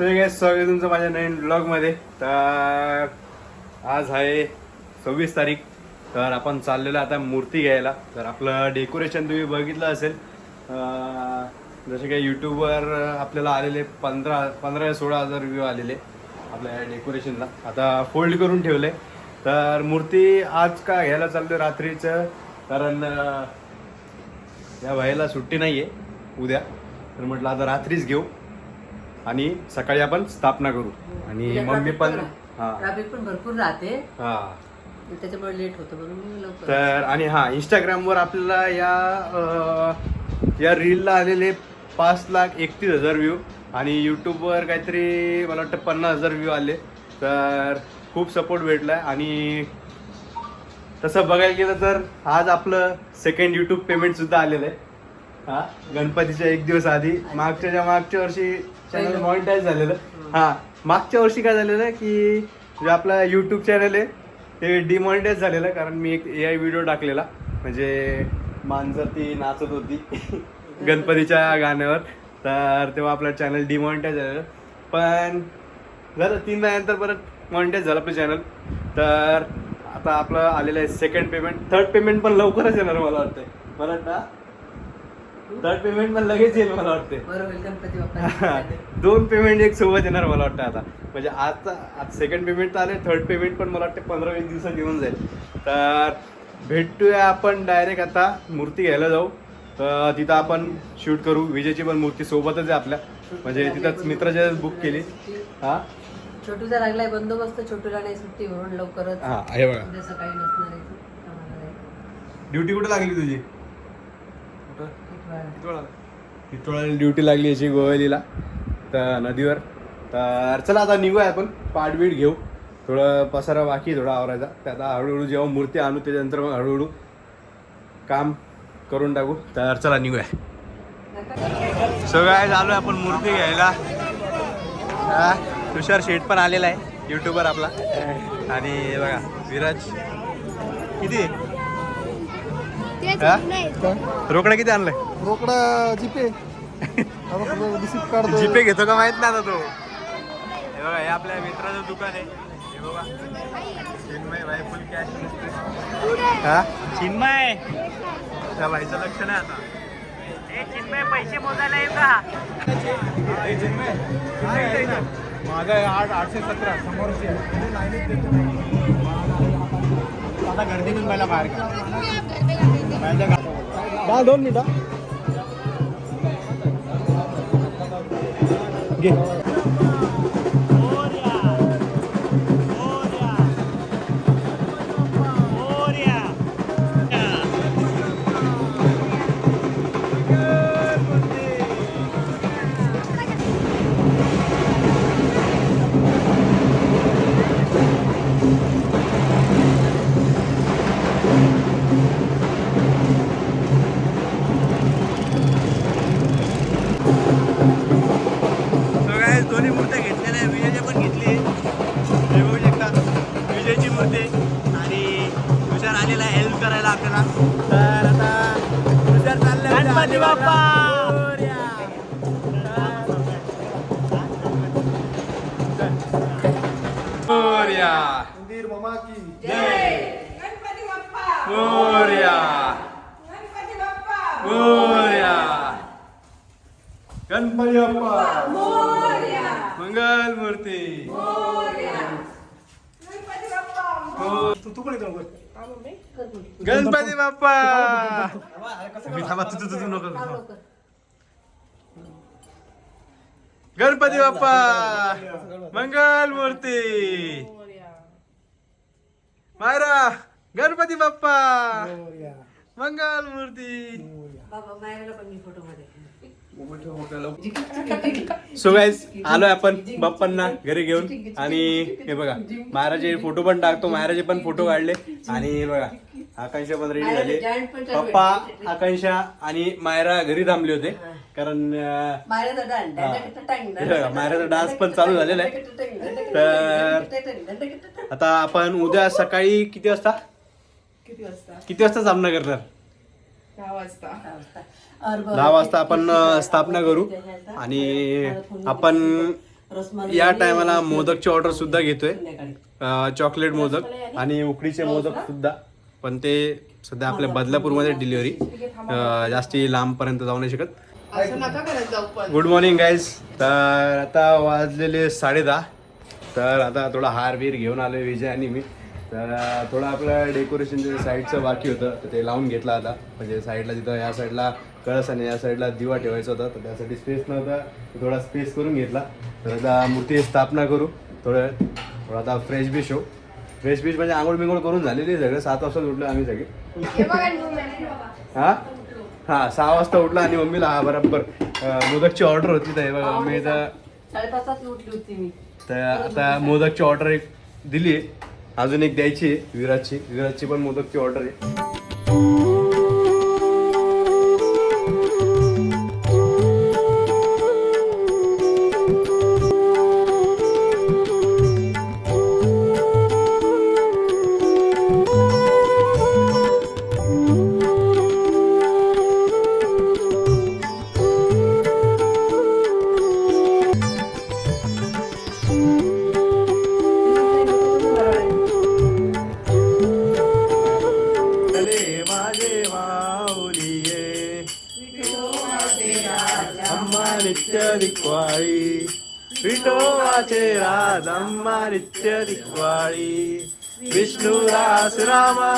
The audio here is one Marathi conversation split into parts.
सो हे काय स्वागत आहे तुमचं माझ्या नवीन ब्लॉगमध्ये तर आज आहे सव्वीस तारीख. तर आपण चाललेलो आता मूर्ती घ्यायला. तर आपलं डेकोरेशन तुम्ही बघितलं असेल. जसे काही यूट्यूबवर आपल्याला आलेले पंधरा पंधरा सोळा हजार व्ह्यू आलेले आपल्या डेकोरेशनला आता फोल्ड करून ठेवले तर मूर्ती आज का घ्यायला चाललो रात्रीचं? कारण या भाईला सुट्टी नाही आहे उद्या. तर म्हटलं आता रात्रीच घेऊ. आणि सकाळी आपण स्थापना करू. आणि मम्मी पण हा. ट्रॅफिक पण भरपूर राहते. हा. त्याच्यामुळे लेट होतं म्हणून मी लवकर तर आणि हा इंस्टाग्रामवर आपल्याला या अं, या रीलला आलेले पाच लाख एकतीस हजार व्ह्यू आणि यूट्यूबवर काहीतरी मला वाटतं पन्नास हजार व्ह्यू आले. तर खूप सपोर्ट भेटला आणि तसं बघायला गेलं तर आज आपलं सेकंड यूट्यूब पेमेंट सुद्धा आलेलं आहे. हा गणपतीच्या एक दिवस आधी. मागच्या मागच्या वर्षी चॅनल. मॉनिटाईज झालेलं. हा मागच्या वर्षी काय झालेलं की जे आपला यूट्यूब चॅनल आहे ते डिमॉनिटाईज झालेलं कारण मी एक ए आय व्हिडिओ टाकलेला. म्हणजे मांजर ती नाचत होती गणपतीच्या गाण्यावर. तर तेव्हा आपलं चॅनल डिमॉनिटाईज झालेलं. पण झालं तीन महिन्यानंतर परत मॉनिटाईज झालं आपलं चॅनल तर आता आपलं आलेलं आहे सेकंड पेमेंट थर्ड पेमेंट पण लवकरच येणार मला वाटतंय. मला वाटतं थर्ड पेमेंट पण लगेच येईल मला वाटते दोन पेमेंट एक सोबत येणार मला वाटतं आता. म्हणजे आता आज सेकंड पेमेंट तर आले थर्ड पेमेंट पण मला वाटतं पंधरा वीस दिवसात येऊन जाईल. तर भेटूया आपण डायरेक्ट आता मूर्ती घ्यायला जाऊ. तर तिथं आपण शूट करू. विजेची पण मूर्ती सोबतच आहे आपल्या. म्हणजे तिथंच मित्राच्या बुक केली. हा? छोटूचा लागलाय बंदोबस्त. छोटूला नाही सुट्टी म्हणून लवकरच. हा आहे बघा. सकाळी नसणार. ड्युटी कुठे लागली तुझी. टिटोळाला ड्युटी लागली याची गोवेलीला तर नदीवर. तर चला आता निघूया आपण पाठबीट घेऊ. थोडं पसारा बाकी थोडा आवरायचा. तर आता हळूहळू जेव्हा मूर्ती आणू त्याच्यानंतर मग हळूहळू काम करून टाकू. तर चला निघूया. सगळं आलो आपण मूर्ती घ्यायला. हा, तुषार शेठ पण आलेला आहे युट्यूबर आपला. आणि बघा विराज. किती? हा? रोकडा किती आणलाय? रोकडा जीपे. रिसिप्ट काढतो जीपे घेतो का माहीत नाही आता तो. हे बघा हे आपल्या मित्राचं दुकान आहे. हे बघा. चिन्मय भाई फुल कॅश हा? चिन्मय. त्या भाईचं लक्ष नाही आता. चिन्मय पैसे मोजायला येईल का माझा आठ आठशे सतरा समोरची. आता गर्दीतून पहिला बाहेर का दोन मिनिटं. घे. तर आता तुषार चाललाय गणपती बाप्पा मोर्या मंदिर मामा की गणपती बाप्पा मोर्या गणपती बाप्पा मोर्या गणपती बाप्पा मोरया मंगल मूर्ती मोरया गणपती बाप्पा हो तू तू पण येतो गणपती बाप्पा! मी थांबा तू तू तू नको थांब. लवकर. गणपती बाप्पा! मंगल मूर्ती! मायरा गणपती बाप्पा! मंगल मूर्ती! बाबा मायराला पण मी फोटो मध्ये. सो गाईज आलोय आपण बाप्पांना घरी घेऊन. आणि हे बघा महाराजे फोटो पण टाकतो. महाराजे पण फोटो काढले. आणि हे बघा आकांक्षा पण रेडी झाली. पप्पा आकांक्षा आणि मायरा घरी थांबले होते. कारण मायराचा डान्स हे. बघा, मायराचा डान्स पण चालू झालेला आहे. तर आता आपण उद्या सकाळी किती वाजता? किती वाजता? किती वाजता सामना करणार? दहा वाजता. दहा वाजता. आपण स्थापना करू. आणि आपण या टायमाला मोदकची ऑर्डर सुद्धा घेतोय. चॉकलेट मोदक आणि उकडीचे मोदक सुद्धा. पण ते सध्या आपल्या बदलापूरमध्ये डिलिव्हरी जास्ती लांबपर्यंत जाऊ नाही शकत. गुड मॉर्निंग गाईज तर आता वाजलेले साडे दहा. तर आता थोडा हार बीर घेऊन आलोय विजय आणि मी. तर थोडं आपलं डेकोरेशन साईडचं बाकी होतं तर ते लावून घेतलं आता. म्हणजे साईडला तिथं या साईडला कळस आणि या साईडला दिवा ठेवायचा होता तर त्यासाठी स्पेस नव्हता. तर थोडा स्पेस करून घेतला. तर आता मूर्ती स्थापना करू. थोडं थोडं आता फ्रेश बिश हो फ्रेश बिश म्हणजे आंघोळ बिंघोळ करून झालेली सगळं. सात वाजता उठलो आम्ही सगळे. हे. हा? हा सहा वाजता उठला आणि मम्मीला हा बरोबर. मोदकची ऑर्डर होती तर बघा मम्मी तर साडेपाचलाच उठली होती मी. तर आता मोदकची ऑर्डर एक दिली आहे. अजून एक द्यायची आहे विराजची. विराजची पण मोदकची ऑर्डर आहे. नित्य दिक्वाळी विठोबाचे राज अम्मा नित्य दिक्वाळी विष्णू रामा.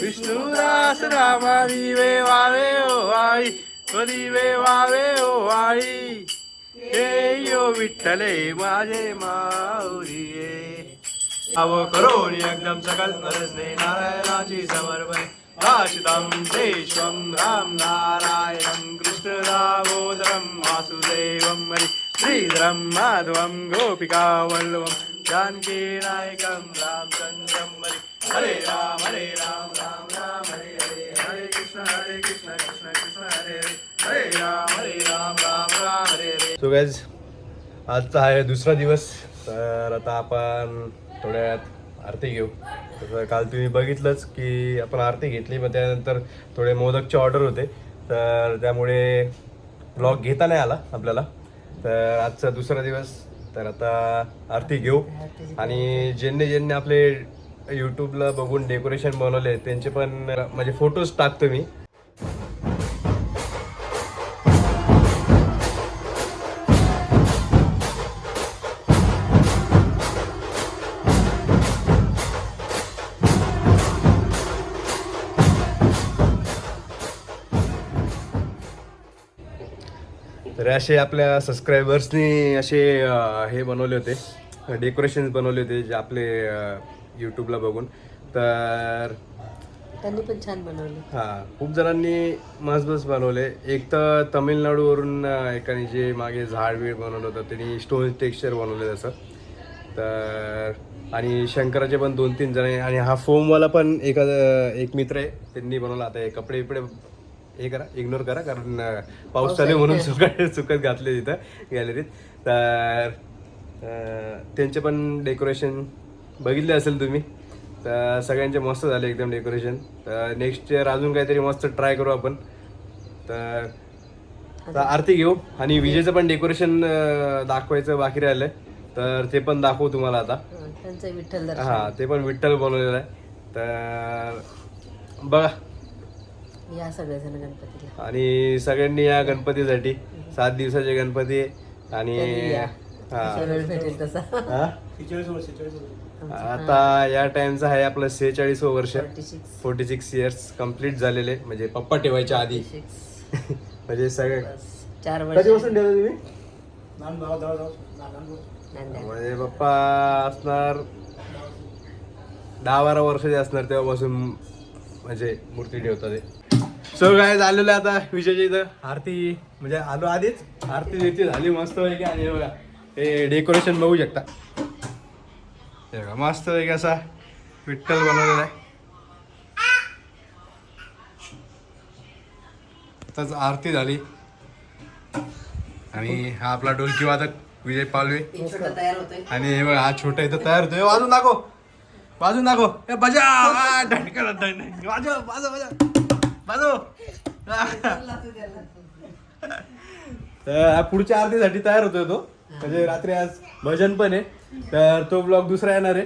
विष्णुदास रामा दिवे वावे ओ वाळी दिवे वावे ओ वाळी हे यो विठ्ठले माझे माऊरी अव करोणी एकदम सकल परस्ने नारायणाची समर्पण. राशितं देशवं राम नारायणं कृष्णदामोदरं वासुदेवं हरि श्रीधरं माधवं गोपिका जानकीनायकं जानकी रामचन्द्रं हरि। हरे राम हरे राम राम राम हरे हरे हरे कृष्ण हरे कृष्ण कृष्ण कृष्ण हरे हरे। हरे राम हरे राम राम राम हरे हरे। सो गाइज आजचा आहे दुसरा दिवस तर आता आपण थोड्यात आरती घेऊ. तसं काल तुम्ही बघितलंच की आपण आरती घेतली मग त्यानंतर थोडे मोदकचे ऑर्डर होते. तर त्यामुळे ब्लॉग घेता नाही आला आपल्याला. तर आजचा दुसरा दिवस. तर आता आरती घेऊ. आणि ज्यांनी ज्यांनी आपले यूट्यूबला बघून डेकोरेशन बनवले त्यांचे पण म्हणजे फोटोज टाकतो मी. असे आपल्या सबस्क्रायबर्सनी असे हे बनवले होते. डेकोरेशन बनवले होते जे आपले यूट्यूबला बघून. तर त्यांनी पण छान बनवली. हां खूप जणांनी मस्त मस्त बनवले. एक तर तमिळनाडूवरून एकाने जे मागे झाड बीड बनवलं होतं त्यांनी स्टोन टेक्स्चर बनवले तसं. तर आणि शंकराचे पण दोन तीन जण आहे. आणि हा फोमवाला पण एका एक मित्र आहे. त्यांनी बनवला. आता हे कपडे बिपडे हे करा इग्नोर करा कारण पाऊस चालू म्हणून सुकत सुकत घातले तिथं गॅलरीत तर त्यांचे पण डेकोरेशन बघितले असेल तुम्ही. तर सगळ्यांचे मस्त झाले एकदम डेकोरेशन तर नेक्स्ट इयर अजून काहीतरी मस्त ट्राय करू आपण. तर आरती घेऊ. आणि विजेचं पण डेकोरेशन दाखवायचं बाकी राहिलंय. तर ते पण दाखवू तुम्हाला आता. हं, विठ्ठल हा ते पण विठ्ठल बनवलेलं आहे. तर बघा. या सगळेजण गणपतीला. आणि सगळ्यांनी या गणपतीसाठी सात दिवसाचे गणपती आहे आणि कधी या. हा. जसा वेळ भेटेल तसा. हा? आता या टाइमचं आहे आपलं सेहेचाळीस वर्ष. Forty six forty six years complete झालेले. म्हणजे पप्पा ठेवायच्या आधी. म्हणजे सगळे. चार वर्ष. कधीपासून ठेवता तुम्ही. म्हणजे पप्पा असणार दहा बारा वर्षाचे असणार तेव्हापासून म्हणजे मूर्ती ठेवतात ते. सो काय झालेलं आहे आता विजयच्या इथं. आरती म्हणजे आलो आधीच. आरती बिरती झाली मस्त पैकी. आणि हे बघा हे डेकोरेशन बघू शकता. हे बघा मस्त पैकी असा विठ्ठल बनवलेला आहे. आताच आरती झाली. आणि हा आपला डोलकी वादक विजय पालवे. आणि हे बघा हा छोटा इथं तयार होतोय. वाजून दाखव. वाजून दाखव. हे बजा! आ, वाजव वाजव वाजव. वाजव तर पुढच्या आरतीसाठी तयार होतोय तो. म्हणजे रात्री आज भजन पण आहे. तर तो ब्लॉग दुसरा येणार आहे.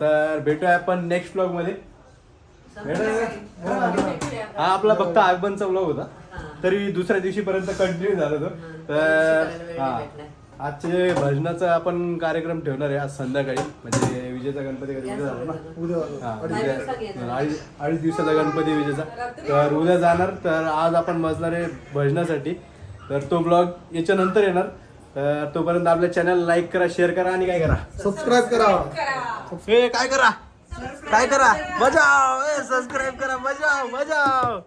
तर भेटूया आपण नेक्स्ट ब्लॉगमध्ये. हा आपला फक्त आगमनचा ब्लॉग होता. तरी दुसऱ्या दिवशी पर्यंत कंटिन्यू झाला तो. तर हा. आजचे भजनाचा आपण कार्यक्रम ठेवणार आहे आज संध्याकाळी. म्हणजे विजेचा गणपती झाला ना? हा, उद्या- अडीच अडीच दिवसाचा गणपती विजेचा. तर उद्या जाणार. तर आज आपण बसणार आहे भजनासाठी. तर तो ब्लॉग याच्यानंतर येणार. तर तोपर्यंत आपल्या चॅनल लाईक करा शेअर करा आणि काय करा? सबस्क्राईब करा. ए काय करा? काय करा? बजाव! ए सबस्क्राईब करा. बजाव बजाव!